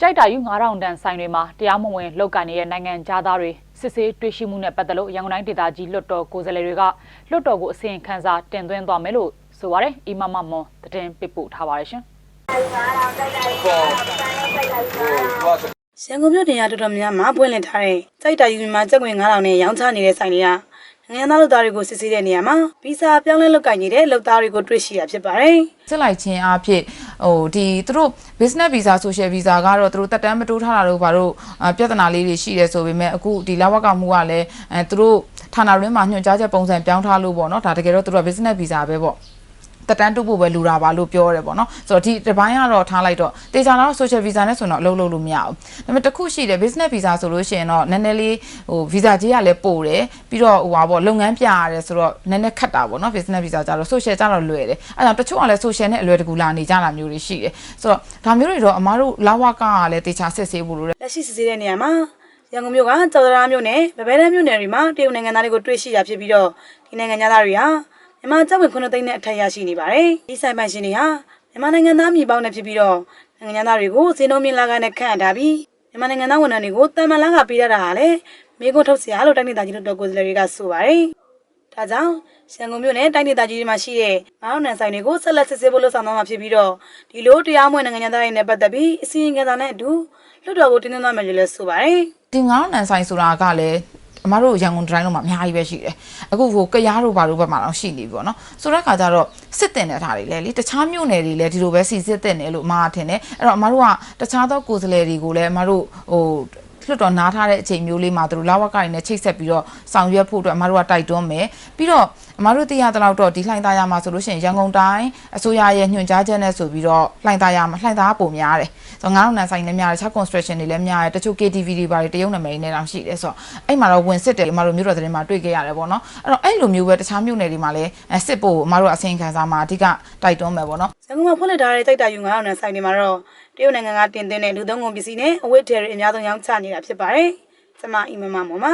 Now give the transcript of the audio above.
ကြိုက်တာယူ9000တန်ဆိုင်တွေမှာတရားမဝင်လောက်ကန်နေတဲ့နိုင်ငံသားတွေစစ်ဆေးတွေ့ရှိမှုနဲ့ပတ်သက်လို့ရန်ကုန်တိုင်းဒေသကြီးလွှတ်တော်ကိုယ်စားလှယ်တွေကလွှတ်တော်ကိုအစီရင်ခံစာတင်သွင်းသွားမယ်လို့ဆိုပါတယ်။အီမမမွန်တည်င်းပြပို့ထားပါတယ်ရှင်။ရန်ကုန်မြို့တင်ရတော်တော်များများပွင့်လင်ထားတဲ့စိုက်တာယူမှာစက်ကွင်9000နဲ့ရောင်းချနေတဲ့ဆိုင်တွေက နိုင်ငံသားလူသားတွေကိုစစ်ဆေးတဲ့နေရာမှာဗီဇာပြောင်းလဲလောက်ကင်နေတဲ့လူသားတွေကိုတွေ့ရှိရဖြစ်ပါတယ်။စစ်လိုက်ခြင်းအဖြစ်ဟိုဒီသူတို့ business visa social visa ကတော့သူတို့တက်တမ်းမတိုးထားတာလို့ဘာလို့အာပြဿနာလေးတွေရှိတယ်ဆိုပေမဲ့အခုဒီလဝကမှုကလည်းအဲသူတို့ဌာနတွင်းမှာညွှန်ကြားချက်ပုံစံပြောင်းထားလို့ပေါ့နော်ဒါတကယ်တော့သူတို့က business visa ပဲပေါ့ တက်တန်းတုပ်ဖို့ပဲလူတာပါလို့ပြောရတယ်ပေါ့နော်ဆိုတော့ဒီတစ်ပိုင်းကတော့ထားလိုက်တော့တေချာတော့ social visa နဲ့ဆိုတော့အလုပ်လုပ်လို့မရဘူးဒါပေမဲ့တစ်ခုရှိတယ် business visa ဆိုလို့ရှိရင်တော့နည်းနည်းလေးဟို visa ကြီးကလည်းပို့တယ်ပြီးတော့ဟိုပါပေါ့လုပ်ငန်းပြရတယ်ဆိုတော့နည်းနည်းခက်တာပေါ့နော် business visa ကြတော့ social ကြတော့လွယ်တယ်အဲဒါကြောင့်တချို့ကလည်း social နဲ့အလွယ်တကူလာနေကြတာမျိုးတွေရှိတယ်ဆိုတော့ဒါမျိုးတွေတော့အမားတို့လာဝကကလည်းတေချာစစ်ဆေးဖို့လိုတယ်လက်ရှိစစ်ဆေးတဲ့နေရာမှာရန်ကုန်မြို့ကကျော်ဒရာမြို့နယ်ဗဘဲတန်းမြို့နယ်တွေမှာတရုတ်နိုင်ငံသားတွေကိုတွေ့ရှိရဖြစ်ပြီးတော့ဒီနိုင်ငံသားတွေဟာ မြန်မာကျပ်ဝင်9သိန်းနဲ့အထက်ရရှိနေပါတယ်။ဒီဆိုင်ပိုင်ရှင်တွေဟာမြန်မာနိုင်ငံသားမြေပေါင်းနဲ့ဖြစ်ပြီးတော့နိုင်ငံသားတွေကိုဈေးနှုန်းမြင့်လာကနဲ့ခန့်အပ်ထားပြီးမြန်မာနိုင်ငံသားဝန်ထမ်းတွေကိုတန်မန်လာကပေးရတာဟာလည်းမိကုန်းထုတ်စရာလို့တိုင်းဒေသကြီးတို့တော်ကိုယ်စားလှယ်တွေကဆိုပါတယ်။ဒါကြောင့်ရန်ကုန်မြို့နယ်တိုင်းဒေသကြီးတွေမှာရှိတဲ့မောင်နှံဆိုင်တွေကိုဆက်လက်စစ်ဆေးဖို့လှုံ့ဆော်သွားမှာဖြစ်ပြီးတော့ဒီလိုတရားမဝင်နိုင်ငံသားတွေနဲ့ပတ်သက်ပြီးအစီရင်ခံစာနဲ့အတူလွှတ်တော်ကိုတင်သွင်းသွားမယ်လို့လည်းဆိုပါတယ်။ဒီငေါင်းနန်ဆိုင်ဆိုတာကလည်း အမတို့ရန်ကုန်တိုင်းလုံးမှာအများကြီးပဲရှိတယ်အခုဟိုကရားတို့ဘာတို့ဘက်မှာတော့ရှိနေပြီပေါ့နော်ဆိုတဲ့ခါကျတော့စစ်တင်တဲ့ထားတွေလဲလေတခြားမြို့နယ်တွေလည်းဒီလိုပဲစီစစ်တင်တယ်လို့အမကထင်တယ်အဲ့တော့အမတို့ကတခြားသောကိုယ်စားလှယ်တွေကိုလည်းအမတို့ဟို လွတ်တော်နားထားတဲ့အချိန်မျိုးလေးမှာသူတို့လာဝကတွေနဲ့ချိတ်ဆက်ပြီးတော့ဆောင်ရွက်ဖို့အတွက်အမတို့ကတိုက်တွန်းမယ်ပြီးတော့အမတို့သိရတဲ့လောက်တော့ဒီလှိုင်သားရမှာဆိုလို့ရှိရင်ရန်ကုန်တိုင်းအစိုးရရဲ့ညွှန်ကြားချက်နဲ့ဆိုပြီးတော့လှိုင်သားရမှာလှိုင်သားကပုံများတယ်ဆိုတော့ငါးလုံးနန်ဆိုင်လည်းများတယ်ခြား construction တွေလည်းများတယ်တချို့ KTV တွေပါတယ်တရုတ်နာမည်တွေနဲ့တောင်ရှိတယ်ဆိုတော့အဲ့မှာတော့ဝင်စစ်တယ်အမတို့မြို့တော်သတင်းမှာတွေ့ခဲ့ရတယ်ပေါ့နော်အဲ့တော့အဲ့လိုမျိုးပဲတခြားမြို့နယ်တွေမှာလည်းအဲစစ်ဖို့အမတို့အစင်ခံစားမှာအဓိကတိုက်တွန်းမယ်ပေါ့နော်ရန်ကုန်မှာဖွင့်လှစ်ထားတဲ့တိုက်တာယူ9000နဲ့ဆိုင်တွေမှာတော့ တရုတ်နိုင်ငံကတင်သွင်းတဲ့လူသုံးကုန်ပစ္စည်းနဲ့အဝတ်အထည်တွေအများဆုံးရောင်းချနေတာဖြစ်ပါတယ်။ကျွန်မအီမမမော်ပါ